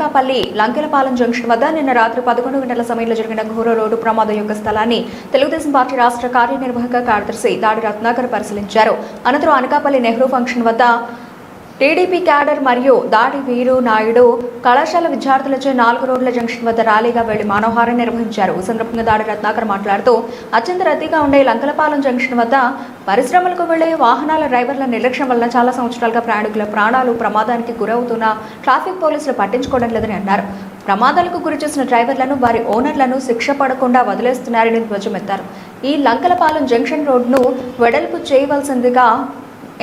Anakapalli Lankelapalem junction వద్ద నిన్న రాత్రి పదకొండు గంటల సమయంలో జరిగిన ఘోర రోడ్డు ప్రమాదం యొక్క స్థలాన్ని తెలుగుదేశం పార్టీ రాష్ట్ర కార్యనిర్వాహక కార్యదర్శి దాడి రత్నాకర్ పరిశీలించారు. అనంతరం అనకాపల్లి నెహ్రూ ఫంక్షన్ వద్ద టీడీపీ క్యాడర్ మరియు దాడి వీరు నాయుడు కళాశాల విద్యార్థులచే నాలుగు రోడ్ల జంక్షన్ వద్ద ర్యాలీగా వెళ్ళి మనోహారం నిర్వహించారు. ఈ సందర్భంగా దాడి రత్నాకర్ మాట్లాడుతూ అత్యంత రద్దీగా ఉండే లంకలపాలెం జంక్షన్ వద్ద పరిశ్రమలకు వెళ్ళే వాహనాల డ్రైవర్ల నిర్లక్ష్యం వల్ల చాలా సంవత్సరాలుగా ప్రయాణికుల ప్రాణాలు ప్రమాదానికి గురవుతున్న ట్రాఫిక్ పోలీసులు పట్టించుకోవడం లేదని అన్నారు. ప్రమాదాలకు గురి చేసిన డ్రైవర్లను వారి ఓనర్లను శిక్ష పడకుండా వదిలేస్తున్నారని ధ్వజమెత్తారు. ఈ లంకలపాలెం జంక్షన్ రోడ్ను వెడల్పు చేయవలసిందిగా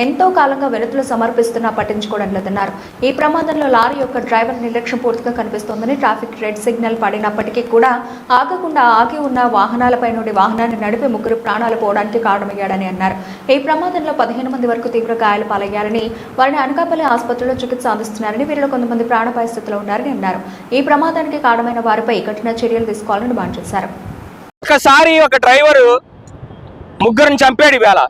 ఎంతో కాలంగా వినతులు సమర్పిస్తున్నా పట్టించుకోవడం లేదన్నారు ఈ ప్రమాదంలో లారీ యొక్క డ్రైవర్ నిర్లక్ష్యం పూర్తిగా కనిపిస్తోందని ట్రాఫిక్ రెడ్ సిగ్నల్ పడినప్పటికీ కూడా ఆగకుండా ఆగి ఉన్న వాహనాలపై నుండి వాహనాన్ని నడిపి ముగ్గురు ప్రాణాలు పోవడానికి కారణమయ్యాడని అన్నారు. ఈ ప్రమాదంలో పదిహేను మంది వరకు తీవ్ర గాయాలు పాలయ్యారని వారిని అనకాపల్లి ఆసుపత్రిలో చికిత్స అందిస్తున్నారని వీరిలో కొంతమంది ప్రాణపాయ స్థితిలో ఉన్నారని అన్నారు. ఈ ప్రమాదానికి కారణమైన వారిపై కఠిన చర్యలు తీసుకోవాలని డిమాండ్ చేశారు. ఒకసారి ఒక డ్రైవరు ముగ్గురిని చంపాడు ఇవాళ.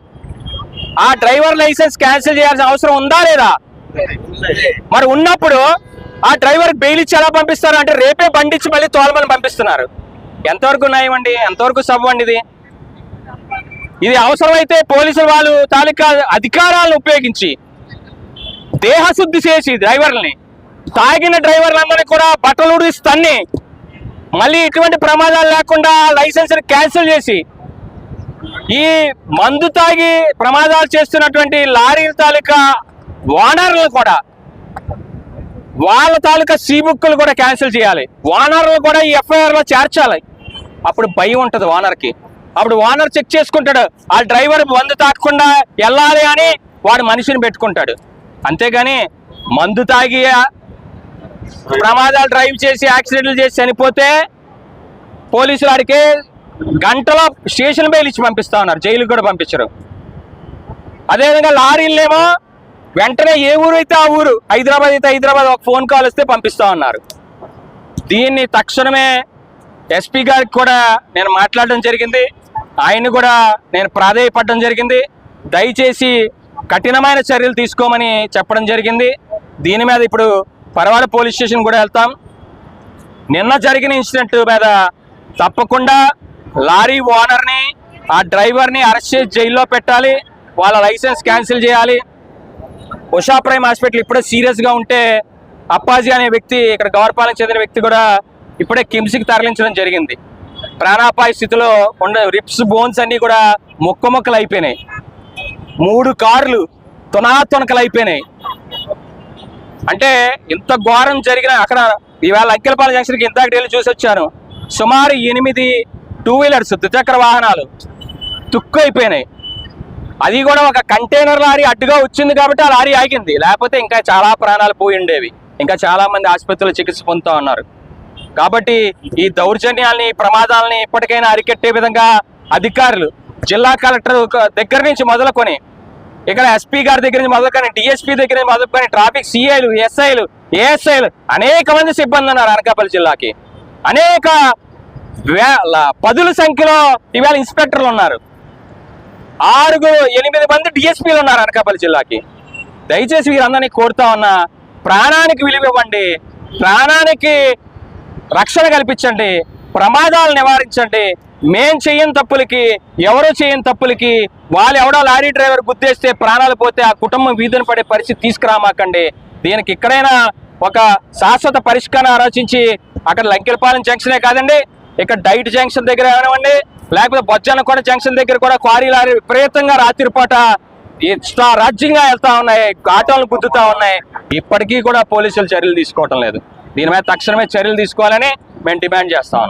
ఆ డ్రైవర్ లైసెన్స్ క్యాన్సిల్ చేయాల్సిన అవసరం ఉందా లేదా? మరి ఉన్నప్పుడు ఆ డ్రైవర్ బెయిల్ ఇచ్చి ఎలా పంపిస్తారు అంటే రేపే బండిచ్చి మళ్ళీ తోలమని పంపిస్తున్నారు. ఎంతవరకు న్యాయం అండి? ఎంతవరకు సబ్ అండి ఇది? ఇది అవసరమైతే పోలీసులు వాళ్ళు తాలూకా అధికారాలను ఉపయోగించి దేహశుద్ధి చేసి డ్రైవర్ని తాగిన డ్రైవర్లందరినీ కూడా బట్టలు ఉడిస్తన్ని మళ్ళీ ఇటువంటి ప్రమాదాలు లేకుండా లైసెన్స్ క్యాన్సిల్ చేసి ఈ మందు తాగి ప్రమాదాలు చేస్తున్నటువంటి లారీల తాలూకా ఓనర్లు కూడా వాళ్ళ తాలూకా సీ బుక్లు కూడా క్యాన్సిల్ చేయాలి. ఓనర్లు కూడా ఈ ఎఫ్ఐఆర్లో చేర్చాలి. అప్పుడు భయం ఉంటుంది ఓనర్కి. అప్పుడు ఓనర్ చెక్ చేసుకుంటాడు ఆ డ్రైవర్ మందు తాగకుండా వెళ్ళాలి అని వాడు మనిషిని పెట్టుకుంటాడు. అంతేగాని మందు తాగి ప్రమాదాలు డ్రైవ్ చేసి యాక్సిడెంట్లు చేసి చనిపోతే పోలీసులు ఆడికి గంటలో స్టేషన్ బెయిల్ ఇచ్చి పంపిస్తా ఉన్నారు. జైలుకి కూడా పంపించరు. అదేవిధంగా లారీలేమో వెంటనే ఏ ఊరు అయితే ఆ ఊరు హైదరాబాద్ అయితే హైదరాబాద్ ఒక ఫోన్ కాల్ వస్తే పంపిస్తా ఉన్నారు. దీన్ని తక్షణమే ఎస్పీ గారికి కూడా నేను మాట్లాడడం జరిగింది. ఆయన్ని కూడా నేను ప్రాధేయపడడం జరిగింది. దయచేసి కఠినమైన చర్యలు తీసుకోమని చెప్పడం జరిగింది. దీని మీద ఇప్పుడు పరవాడ పోలీస్ స్టేషన్ కూడా వెళ్తాం. నిన్న జరిగిన ఇన్సిడెంట్ మీద తప్పకుండా లారీ ఓనర్ని ఆ డ్రైవర్ని అరెస్ట్ చేసి జైల్లో పెట్టాలి వాళ్ళ లైసెన్స్ క్యాన్సిల్ చేయాలి. ఉషా ప్రైమ్ హాస్పిటల్ ఇప్పుడే సీరియస్గా ఉంటే అప్పాజీ అనే వ్యక్తి ఇక్కడ గవర్పాలకు చెందిన వ్యక్తి కూడా ఇప్పుడే కిమ్స్కి తరలించడం జరిగింది. ప్రాణాపాయ స్థితిలో ఉండే రిప్స్ బోన్స్ అన్నీ కూడా మొక్క మొక్కలు అయిపోయినాయి మూడు కార్లు తునాతునకలు అయిపోయినాయి అంటే ఇంత ఘోరం జరిగిన అక్కడ ఈవేళ అంకెలపాలెం జంక్షన్కి ఇందాక వెళ్ళి చూసి వచ్చాను సుమారు ఎనిమిది టూ వీలర్స్ ద్విచక్ర వాహనాలు తుక్కు అయిపోయినాయి. అది కూడా ఒక కంటైనర్ లారీ అడ్డుగా వచ్చింది కాబట్టి ఆ లారీ ఆగింది. లేకపోతే ఇంకా చాలా ప్రాణాలు పోయి ఉండేవి. ఇంకా చాలా మంది ఆసుపత్రిలో చికిత్స పొందుతూ ఉన్నారు. కాబట్టి ఈ దౌర్జన్యాల్ని ప్రమాదాలని ఇప్పటికైనా అరికెట్టే విధంగా అధికారులు జిల్లా కలెక్టర్ దగ్గర నుంచి మొదలుకొని ఇక్కడ ఎస్పీ గారి దగ్గర నుంచి మొదలుకొని డిఎస్పీ దగ్గర నుంచి మొదలుకొని ట్రాఫిక్ సిఐలు ఎస్ఐలు ఏఎస్ఐలు అనేక మంది సిబ్బంది ఉన్నారు అనకాపల్లి జిల్లాకి. అనేక పదుల సంఖ్యలో ఇవాళ ఇన్స్పెక్టర్లు ఉన్నారు. ఆరుగురు ఎనిమిది మంది డిఎస్పీలు ఉన్నారు అనకాపల్లి జిల్లాకి. దయచేసి వీరందరినీ కోరుతా ఉన్నా ప్రాణానికి విలువ ఇవ్వండి ప్రాణానికి రక్షణ కల్పించండి ప్రమాదాలు నివారించండి. మేం చేయని తప్పులకి ఎవరో చేయని తప్పులకి వాళ్ళు ఎవడో లారీ డ్రైవర్ గుద్దేస్తే ప్రాణాలు పోతే ఆ కుటుంబం వీధిని పడే పరిస్థితి తీసుకురామాకండి. దీనికి ఇక్కడైనా ఒక శాశ్వత పరిష్కారం ఆలోచించి అక్కడ లంకెలపాలెం జంక్షనే కాదండి ఇక్కడ డైట్ జంక్షన్ దగ్గర ఏమనివ్వండి లేకపోతే బొజ్జనకొండ జంక్షన్ దగ్గర కూడా క్వారీ లారీ విపరీతంగా రాత్రిపూట ఇష్ట రాజ్యంగా వెళ్తా ఉన్నాయి ఆటోలను గుద్దుతా ఉన్నాయి. ఇప్పటికీ కూడా పోలీసులు చర్యలు తీసుకోవటం లేదు. దీని మీద తక్షణమే చర్యలు తీసుకోవాలని మేము డిమాండ్ చేస్తా ఉన్నాం.